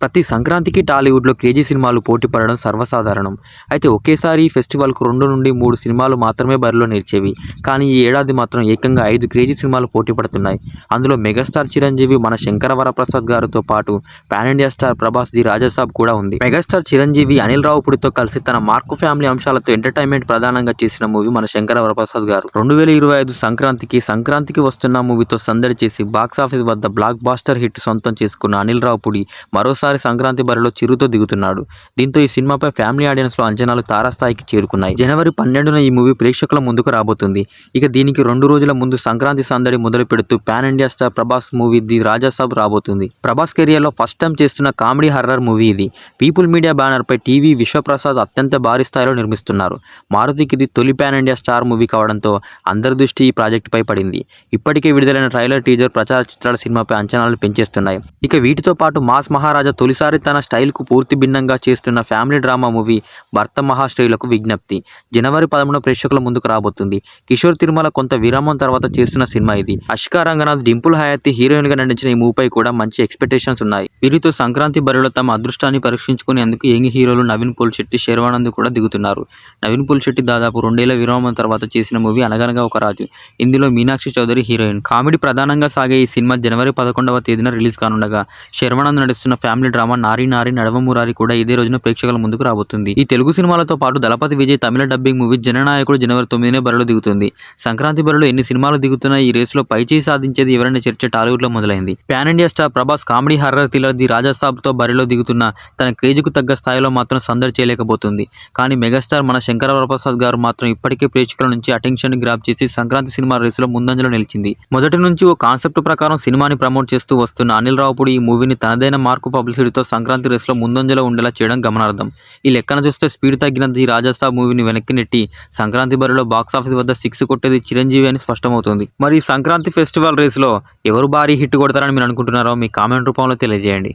ప్రతి సంక్రాంతికి టాలీవుడ్లో కేజీ సినిమాలు పోటీ పడడం సర్వసాధారణం. అయితే ఒకేసారి ఈ ఫెస్టివల్కు రెండు నుండి మూడు సినిమాలు మాత్రమే బరిలో నిలిచేవి. కానీ ఈ ఏడాది మాత్రం ఏకంగా ఐదు క్రేజీ సినిమాలు పోటీ పడుతున్నాయి. అందులో మెగాస్టార్ చిరంజీవి మన శంకర వరప్రసాద్ గారితో పాటు pan India star Prabhas the Raja Saab కూడా ఉంది. మెగాస్టార్ చిరంజీవి అనిల్ రావుపుడితో కలిసి తన మార్కు ఫ్యామిలీ అంశాలతో ఎంటర్టైన్మెంట్ ప్రధానంగా చేసిన మూవీ మన శంకర వరప్రసాద్ గారు. రెండు వేల ఇరవై ఐదు సంక్రాంతికి సంక్రాంతికి వస్తున్న మూవీతో సందడి చేసి బాక్సాఫీస్ వద్ద బ్లాక్ బాస్టర్ హిట్ సొంతం చేసుకున్న అనిల్ రావుపుడి మరోసారి సంక్రాంతి బరిలో చిరుతో దిగుతున్నాడు. దీంతో ఈ సినిమాపై ఫ్యామిలీ ఆడియన్స్లో అంచనాలు తారాస్థాయికి చేరుకున్నాయి. జనవరి పన్నెండున ఈ మూవీ ప్రేక్షకుల ముందుకు రాబోతుంది. ఇక దీనికి రెండు రోజుల ముందు సంక్రాంతి సందడి మొదలు పెడుతూ pan India star Prabhas movie the Raja Saab రాబోతుంది. ప్రభాస్ కెరియర్లో ఫస్ట్ టైం చేస్తున్న కామెడీ హర్రర్ మూవీ ఇది. పీపుల్ మీడియా బ్యానర్ పై టీవీ విశ్వప్రసాద్ అత్యంత భారీ స్థాయిలో నిర్మిస్తున్నారు. మారుతికి ఇది తొలి పాన్ ఇండియా స్టార్ మూవీ కావడంతో అందరి దృష్టి ఈ ప్రాజెక్టుపై పడింది. ఇప్పటికే విడుదలైన ట్రైలర్ టీజర్ ప్రచార చిత్రాల సినిమాపై అంచనాలు పెంచేస్తున్నాయి. ఇక వీటితో పాటు మాస్ మహారాజా తొలిసారి తన స్టైల్కు పూర్తి భిన్నంగా చేస్తున్న ఫ్యామిలీ డ్రామా మూవీ భర్త మహాశ్రీలకు విజ్ఞప్తి. జనవరి పదమూడు ప్రేక్షకుల ముందుకు రాబోతుంది. కిషోర్ తిరుమల కొంత విరామం తర్వాత చేస్తున్న సినిమా ఇది. అష్కా రంగనాథ్ డింపుల్ హయాతి హీరోయిన్గా నటించిన ఈ మూవీపై కూడా మంచి ఎక్స్పెక్టేషన్స్ ఉన్నాయి. వీరితో సంక్రాంతి బరిలో తమ అదృష్టాన్ని పరీక్షించుకునేందుకు యంగ్ హీరోలు నవీన్ పోల్ శెట్టి శర్వానంద్ కూడా దిగుతున్నారు. నవీన్ పోల్ శెట్టి దాదాపు రెండేళ్ళ విరామం తర్వాత చేసిన మూవీ అనగనగా ఒక రాజు. ఇందులో మీనాక్షి చౌదరి హీరోయిన్. కామెడీ ప్రధానంగా సాగే ఈ సినిమా జనవరి పదకొండవ తేదీన రిలీజ్ కానుండగా శర్వానంద్ నడుస్తున్న ఫ్యామిలీ డ్రామా నారి నారి నడవమురారి కూడా ఇదే రోజున ప్రేక్షకుల ముందుకు రాబోతుంది. ఈ తెలుగు సినిమాలతో పాటు దళపతి విజయ్ తమిళ డబ్బింగ్ మూవీ జననాయకుడు జనవరి తొమ్మిదినే బరిలో దిగుతుంది. సంక్రాంతి బరిలో ఎన్ని సినిమాలు దిగుతున్నా ఈ రేసులో పైచేయి సాధించేది ఎవరైనా చర్చ టాలీవుడ్లో మొదలైంది. Pan India star Prabhas comedy horror thriller the రాజాసాబ్తో బరిలో దిగుతున్న తన క్రేజ్కు తగ్గ స్థాయిలో మాత్రం సందడి చేయలేకపోతుంది. కానీ మెగాస్టార్ మన శంకరవరప్రసాద్ గారు మాత్రం ఇప్పటికే ప్రేక్షకుల నుంచి అటెన్షన్ గ్రాప్ చేసి సంక్రాంతి సినిమా రేసులో ముందంజలో నిలిచింది. మొదటి నుంచి ఓ కాన్సెప్ట్ ప్రకారం సినిమాని ప్రమోట్ చేస్తూ వస్తున్న అనిల్ రావుపుడి ఈ మూవీని తనదైన మార్కు పబ్లిసిటీతో సంక్రాంతి రేసులో ముందంజలో ఉండేలా చేయడం గమనార్థం ఈ లెక్కన చూస్తే స్పీడ్ తగ్గినంత ఈ రాజాసాబ్ మూవీని వెనక్కి నెట్టి సంక్రాంతి బరిలో బాక్సాఫీస్ వద్ద సిక్స్ కొట్టేది చిరంజీవి అని స్పష్టమవుతుంది. మరి ఈ సంక్రాంతి ఫెస్టివల్ రేసులో ఎవరు భారీ హిట్ కొడతారని మీరు అనుకుంటున్నారో మీ కామెంట్ రూపంలో తెలియజేయండి. చేయండి